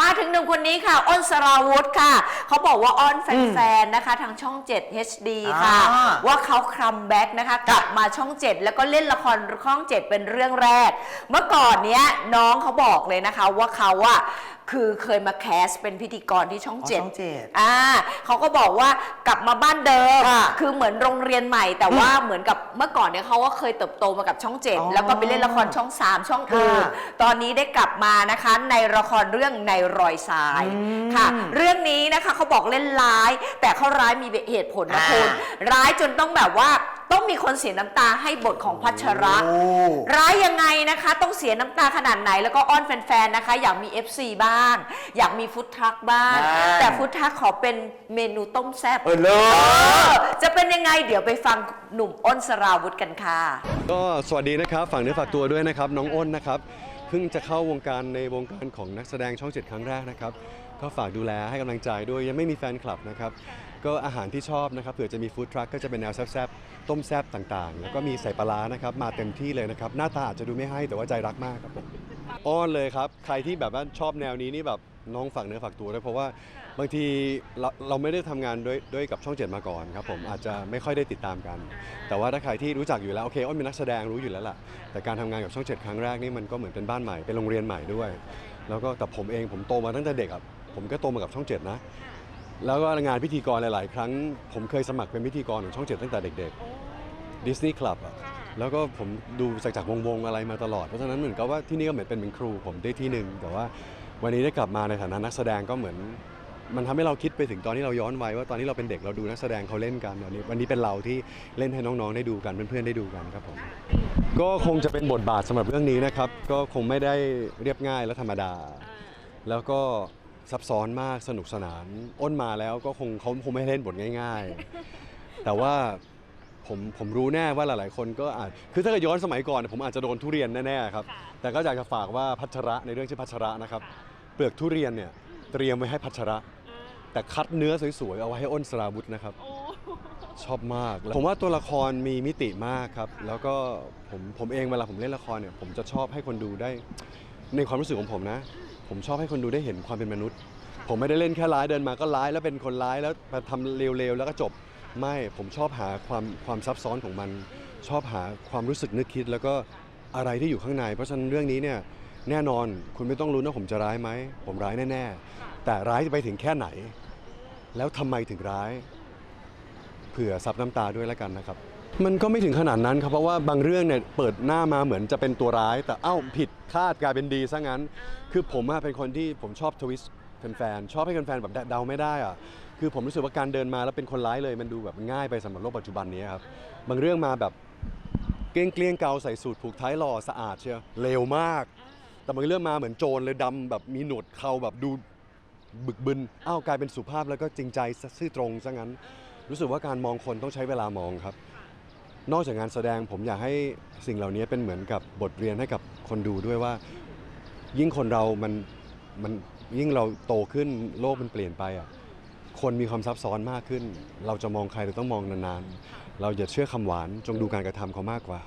มาถึงหนึ่งคนนี้ค่ะ อ้นสราวุธค่ะ เขาบอกว่าอ้อนแฟนๆนะคะ ทางช่อง 7 HD ค่ะ อ่าว่าเขาคัมแบ็กนะคะกลับมาช่อง 7 แล้วก็เล่นละครช่อง 7 เป็นเรื่องแรก เมื่อก่อนเนี้ยน้องเขาบอกเลยนะคะว่าเขาอะ คือเคยมาแคสเป็นพิธีกรที่ช่องอ๋อเจ็ดช่องเจ็ด อ่าเขาก็บอกว่ากลับมาบ้านเดิม ค่ะคือเหมือนโรงเรียนใหม่ แต่ว่าเหมือนกับเมื่อก่อนเนี่ยเขาก็เคยเติบโตมากับช่องเจ็ดอ๋อแล้วก็ไปเล่นละครช่อง3ช่องอื่นค่ะตอนนี้ได้กลับมานะคะ ในละครเรื่องในรอยทรายอืมค่ะ เรื่องนี้นะคะเขาบอกเล่นร้าย แต่เขาร้ายมีเหตุผลนะอ่าคุณร้ายจนต้องแบบว่า ต้องมีคนเสียน้ำตาให้บทของพัชระ โอ้ ร้ายยังไงนะคะ ต้องเสียน้ำตาขนาดไหนแล้วก็อ้อนแฟนๆนะคะ อยากมี FC บ้าง อยากมีฟุตทรัคบ้าง อ่า แต่ฟุตทรัคขอเป็นเมนูต้มแซ่บเออเลิเอศอจะเป็นยังไงเดี๋ยวไปฟังหนุ่มอ้นสราวุธกันค่ะ ก็สวัสดีนะครับฝากเนื้อฝากตัวด้วยนะครับน้องอ้นนะครับเพิ่งจะเข้าวงการในวงการของนักแสดงช่องเจ็ดครั้งแรกนะครับก็ฝากดูแลให้กำลังใจด้วยยังไม่มีแฟนคลับนะครับ ก็อาหารที่ชอบนะครับเผื่อจะมีฟู้ดทรัคก็จะเป็นแนวแซ่บๆต้มแซ่บต่างๆ แล้วก็มีใส่ปลาร้านะครับมาเต็มที่เลยนะครับหน้าตาอาจจะดูไม่ให้แต่ว่าใจรักมากครับผมอ้อนเลยครับใครที่แบบว่าชอบแนวนี้นี่แบบน้องฝากเนื้อฝากตัวด้วยเพราะว่าบางทีเราเราไม่ได้ทำงานด้วยด้วยกับช่องเจ็ดมาก่อนครับผมอาจจะไม่ค่อยได้ติดตามกัน แต่ว่าถ้าใครที่รู้จักอยู่แล้วโอเคอ้นเป็นนักแสดงรู้อยู่แล้วล่ะแต่การทำงานกับช่องเจ็ดครั้งแรกนี่มันก็เหมือนเป็นบ้านใหม่เป็นโรงเรียนใหม่ด้วย แล้วก็แต่ผมเองผมโตมาตั้งแต่เด็กอะผมก็โตมากับช่องเจ็ดนะ แล้วก็งานพิธีกรหลาย ๆ ครั้ง ผมเคยสมัครเป็นพิธีกรของช่องเจ็ดตั้งแต่เด็กๆดิสนีย์คลับอะแล้วก็ผมดูจากจากวงๆอะไรมาตลอด เพราะฉะนั้นเหมือนกับว่าที่นี่ก็เหมือนเป็นเป็นครูผมได้ที่หนึ่งแต่ว่าวันนี้ได้กลับมาในฐานะนักแสดงก็เหมือน มันทำให้เราคิดไปถึงตอนที่เราย้อนวัยว่าตอนที่เราเป็นเด็กเราดูนักแสดงเขาเล่นกันวันนี้ วันนี้เป็นเราที่เล่นให้น้องๆได้ดูกันเพื่อนๆได้ดูกันครับผมก็คงจะเป็นบทบาทสำหรับเรื่องนี้นะครับ ก็คงไม่ได้เรียบง่ายและธรรมดา แล้วก็ ซับซ้อนมากสนุกสนาน อ้นมาแล้วก็คงเขาคงไม่ให้เล่นบทง่าย ๆ แต่ว่าผมผมรู้แน่ว่าหลาย ๆ คนก็อาจคือถ้าเกิดย้อนสมัยก่อน ผมอาจจะโดนทุเรียนแน่ ๆ ครับ แต่ก็อยากจะฝากว่าพัชระในเรื่องชื่อพัชระนะครับ เปลือกทุเรียนเนี่ยเตรียมไว้ให้พัชระ แต่คัดเนื้อสวย ๆ เอาไว้ให้อ้นสราวุธนะครับ ชอบมากแล้วผมว่าตัวละครมีมิติมากครับ แล้วก็ผมผมเองเวลาผมเล่นละครเนี่ยผมจะชอบให้คนดูได้ ในความรู้สึกของผมนะ ผมชอบให้คนดูได้เห็นความเป็นมนุษย์ ผมไม่ได้เล่นแค่ร้ายเดินมาก็ร้ายแล้วเป็นคนร้ายแล้วมาทำเร็วๆแล้วก็จบ ไม่ผมชอบหาความความซับซ้อนของมัน ชอบหาความรู้สึกนึกคิด แล้วก็อะไรที่อยู่ข้างใน เพราะฉะนั้นเรื่องนี้เนี่ยแน่นอนคุณไม่ต้องรู้นว่าผมจะร้ายไหมผมร้ายแน่ๆแต่ร้ายไปถึงแค่ไหน แล้วทำไมถึงร้าย เผื่อซับน้ำตาด้วยแล้วกันนะครับ มันก็ไม่ถึงขนาดนั้นครับเพราะว่าบางเรื่องเนี่ยเปิดหน้ามาเหมือนจะเป็นตัวร้าย แต่เอ้าผิดคาดกลายเป็นดีซะงั้น คือผมอะเป็นคนที่ผมชอบทวิสต์แฟนๆชอบให้แฟนๆแบบเดาไม่ได้อะคือผมรู้สึกว่าการเดินมาแล้วเป็นคนร้ายเลยมันดูแบบง่ายไปสำหรับโลกปัจจุบันนี้ครับบางเรื่องมาแบบเกลี้ยงเกลี้ยงๆเกาใส่สูตรผูกท้ายหล่อสะอาดเชียวเร็วมาก แต่บางเรื่องมาเหมือนโจรเลยดำแบบมีหนวดเขาแบบดูบึกบึนอ้าวกลายเป็นสุภาพแล้วก็จริงใจซื่อตรงซะงั้น รู้สึกว่าการมองคนต้องใช้เวลามองครับ นอกจากงานแสดงผมอยากให้สิ่งเหล่านี้เป็นเหมือนกับบทเรียนให้กับคนดูด้วยว่า ยิ่งคนเรามันมันยิ่งเราโตขึ้นโลกมันเปลี่ยนไปอะคนมีความซับซ้อนมากขึ้น เราจะมองใครเราต้องมองนานๆ เราอย่าเชื่อคำหวานจงดูการกระทำเขามากกว่า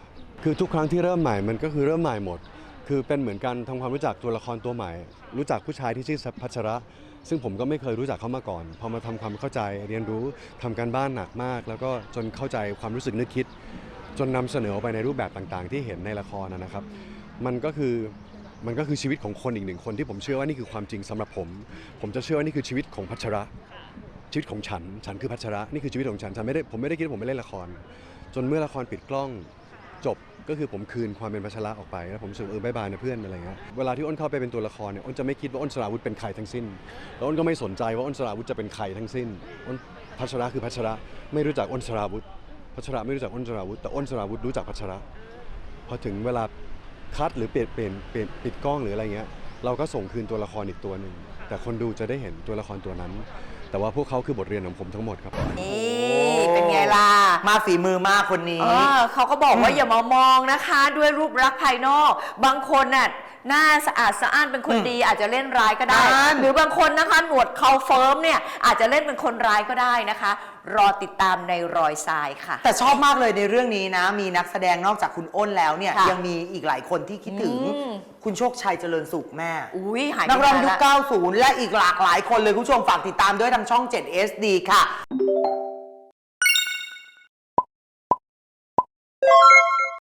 คือทุกครั้งที่เริ่มใหม่มันก็คือเริ่มใหม่หมด คือเป็นเหมือนกันทำความรู้จักตัวละครตัวใหม่ รู้จักผู้ชายที่ชื่อพัชระ ซึ่งผมก็ไม่เคยรู้จักเขามาก่อน พอมาทำความเข้าใจเรียนรู้ทำการบ้านหนักมาก แล้วก็จนเข้าใจความรู้สึกนึกคิด จนนำเสนอไปในรูปแบบต่างๆ ที่เห็นในละครนะนะครับ มันก็คือมันก็คือชีวิตของคนอีกหนึ่งคนที่ผมเชื่อว่านี่คือความจริงสำหรับผม ผมจะเชื่อว่านี่คือชีวิตของพัชระชีวิตของฉัน ฉันคือพัชระ นี่คือชีวิตของฉัน ฉันไม่ได้ ผมไม่ได้คิดว่าผมไม่เล่นละคร จนเมื่อละครปิดกล้อง จบก็คือผมคืนความเป็นพัชระออกไปแล้วผมรู้สึกเออบายบายนะเพื่อนอะไรเงี้ยเวลาที่อ้นเข้าไปเป็นตัวละครเนี่ยอ้นจะไม่คิดว่าอ้นสราวุธเป็นใครทั้งสิ้น แล้วอ้นก็ไม่สนใจว่าอ้นสราวุธจะเป็นใครทั้งสิ้นอ้นพัชระคือพัชระไม่รู้จักอ้นสราวุธพัชระไม่รู้จักอ้นสราวุธแต่อ้นสราวุธรู้จักพัชระพอถึงเวลาคัดหรือเปลี่ยนเปลี่ยนเปลี่ยนปิดกล้องหรืออะไรเงี้ยเราก็ส่งคืนตัวละครอีกตัวหนึ่งแต่คนดูจะได้เห็นตัวละครตัวนั้น แต่ว่าพวกเขาคือบทเรียนของผมทั้งหมดครับ เป็นไงล่ะ มาฝีมือมากคนนี้ เออเขาก็บอกว่าอย่ามามองนะคะ ด้วยรูปลักษณ์ภายนอก บางคนน่ะหน้าสะอาดสะอ้านเป็นคนอืมดี อาจจะเล่นร้ายก็ได้อ่าหรือบางคนนะคะหนวดเขาเฟิร์มเนี่ยอาจจะเล่นเป็นคนร้ายก็ได้นะคะ รอติดตามในรอยทรายค่ะ แต่ชอบมากเลยในเรื่องนี้นะ มีนักแสดงนอกจากคุณอ้นแล้วเนี่ยค่ะยังมีอีกหลายคนที่คิดถึง อืม คุณโชคชัยเจริญสุขแม่ อุ้ยหายไปนักร้องยุค นานละ 90 และอีกหลากหลายคนเลยคุณผู้ชมฝากติดตามด้วยทางช่อง 7 SD ค่ะ